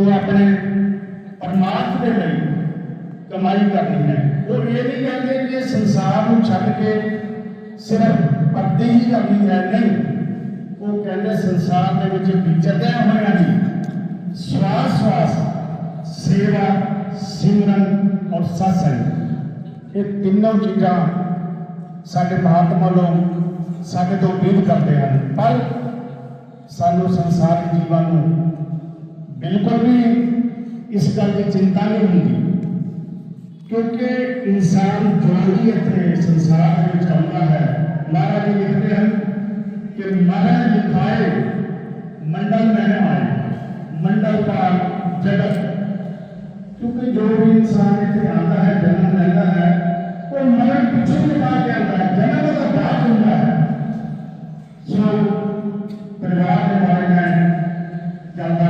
वो अपने परमार्थ के कमाई करनी है। वो ये नहीं कहते कि संसार को छद के सिर्फ़ भक्ति ही करनी है, नहीं। वो कहते संसार के विचद होया श्वास श्वास सेवा, सिमरन और सत्संग, ये तीनों चीजा साढ़े महात्मा लोग साढ़े तो उम्मीद करते हैं। पर सू संसार जीवन बिल्कुल भी इस तरह की चिंता नहीं होगी। क्योंकि इंसान जोड़ी इतने संसार में चलता है महाराज जी लिखते हैं कि महाराज लिखाए, मंडल में आए मंडल का जगत। क्योंकि जो भी इंसान इतने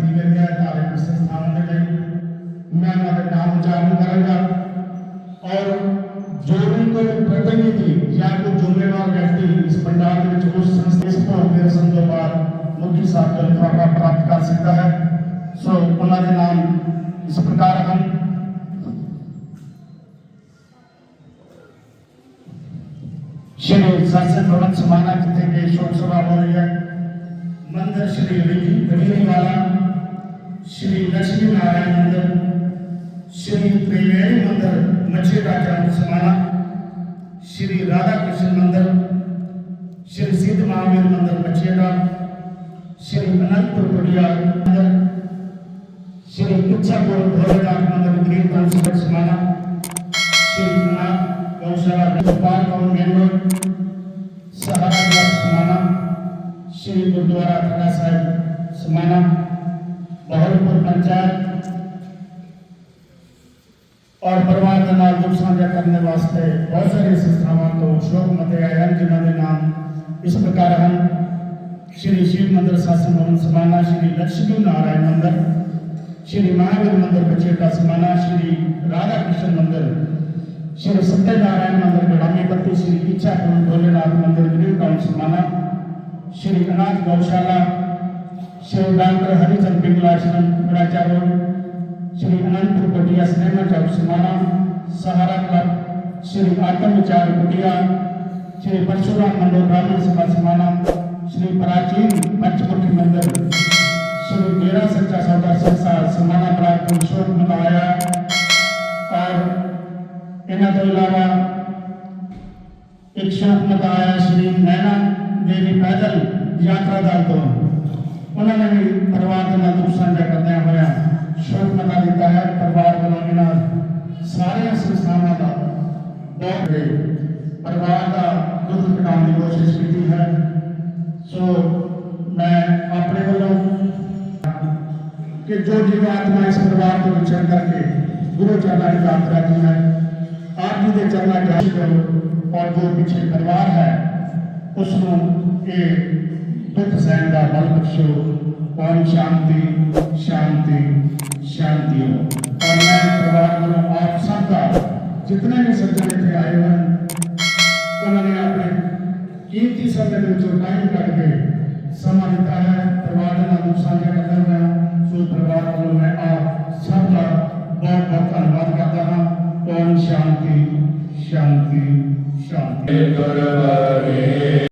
ਦੇ ਵਾਸਤੇ ਕੁਝ ਦਾਨ ਰਾਸ਼ੀ ਦੀ ਵਿਵਸਥਾ ਕੀਤੀ ਗਈ ਹੈ ਧਾਰਮਿਕ ਸੰਸਥਾਨਾਂ ਦੇ ਲਈ ਮੈਂ ਉਹਨਾਂ ਦੇ ਨਾਮ ਉਚਾਰਨ ਕਰਾਂਗਾ ਔਰ ਜੋ ਵੀ ਕੋਈ ਪ੍ਰਤੀਨਿਧੀ ਜਾਂ ਕੋਈ ਜ਼ਿੰਮੇਵਾਰ ਵਿਅਕਤੀ ਇਸ ਪੰਡਾਲ ਦੇ ਵਿੱਚ ਉਸ ਸੰਸਥਾ ਇਸ ਭੋਗ ਦੇ ਰਸਮ ਤੋਂ ਬਾਅਦ ਮੁਖੀ ਸਾਹਿਬ ਤੋਂ ਲਿਫਾਫਾ ਪ੍ਰਾਪਤ ਕਰ ਸਕਦਾ ਹੈ ਸੋ ਉਹਨਾਂ ਦੇ ਨਾਮ ਇਸ ਪ੍ਰਕਾਰ ਹਨ श्री संसद भवन समाना जिथे के शोक सभा हो रही है मंदिर श्री रवीनी वाला श्री लक्ष्मी नारायण मंदिर श्री त्रिवेणी मंदिर मछली राजा समाना श्री राधा कृष्ण मंदिर श्री सिद्ध महावीर मंदिर मछेरा श्री अनंतपुर कुटिया मंदिर श्री इच्छापुर भोलेनाथ मंदिर ग्रीन काउंसिल समाना श्री नाथ गौशाला गोपाल भवन बेंगलोर सहारा क्लब समाना श्री गुरुद्वारा खड़ा साहिब समाना बहलपुर पंचायत और परिवार के नाल दुख साझा करने वास्ते बहुत सारी संस्थावां तो शोक मते हैं जिन्हों के नाम इस प्रकार हैं। श्री शिव मंदिर शासन भवन समाना, श्री लक्ष्मी नारायण मंदिर, श्री महावीर मंदिर बचेटा समाना, श्री राधा कृष्ण मंदिर, श्री सत्यनारायण मंदिर गड़ामी पट्टी श्री इच्छा भोलेनाथ मंदिर, ग्रीन टाउन समाना, श्री अनाथ गौशाला श्री डॉक्टर हरिचंद बिंगला आश्रम राजा road Shri Anantpur Patia cinema Chowk Sumana Sahara club Shri Atma Vichar Patia Shri Parshuram मंडल ब्राह्मण सभा सुमाना श्री प्राचीन पंचमुखी मंदिर श्री डेरा सच्चा सौदा संस्था सुमाना प्राग पुरुषोत्तम मनाया और इन्हों के अलावा एक शौक मताया श्री नैना देवी पैदल यात्रा दल तो ਉਹਨਾਂ ਨੇ ਵੀ ਪਰਿਵਾਰ ਦੇ ਨਾਲ ਦੁੱਖ ਸਾਂਝਾ ਕਰਦਿਆਂ ਹੋਇਆ ਸ਼ੌਕ ਮਤਾ ਦਿੱਤਾ ਹੈ ਪਰਿਵਾਰ ਵੱਲੋਂ ਇਹਨਾਂ ਸਾਰੀਆਂ ਸੰਸਥਾਵਾਂ ਦਾ ਬਹੁਤ ਹੀ ਪਰਿਵਾਰ ਦਾ ਦੁੱਖ ਘਟਾਉਣ ਦੀ ਕੋਸ਼ਿਸ਼ ਕੀਤੀ ਹੈ ਸੋ ਮੈਂ ਆਪਣੇ ਵੱਲੋਂ ਕਿ ਜੋ ਜੀਵਾਤਮਾ ਇਸ ਪਰਿਵਾਰ ਤੋਂ ਵਿਚਰ ਕਰਕੇ ਗੁਰੂ ਚਰਨਾਂ ਦੀ ਯਾਤਰਾ की है ਆਪ ਜੀ ਦੇ ਚਰਨਾਂ ਚ ਕਰੋ ਔਰ ਜੋ ਪਿੱਛੇ ਪਰਿਵਾਰ ਹੈ ਉਸ ਨੂੰ दुख सहंदा बल बख्शो ओम शांति शांति शांति हो और मैं परिवार वालों, आप सबका जितने भी सज्जन इतने आए हैं, उन्होंने अपने कीमती समय में जो टाइम कट के समा बिता है परिवार के नाम साझा करता हुआ सो परिवार वालों, मैं आप सबका बहुत बहुत धन्यवाद करता हूँ। ओम शांति शांति शांति।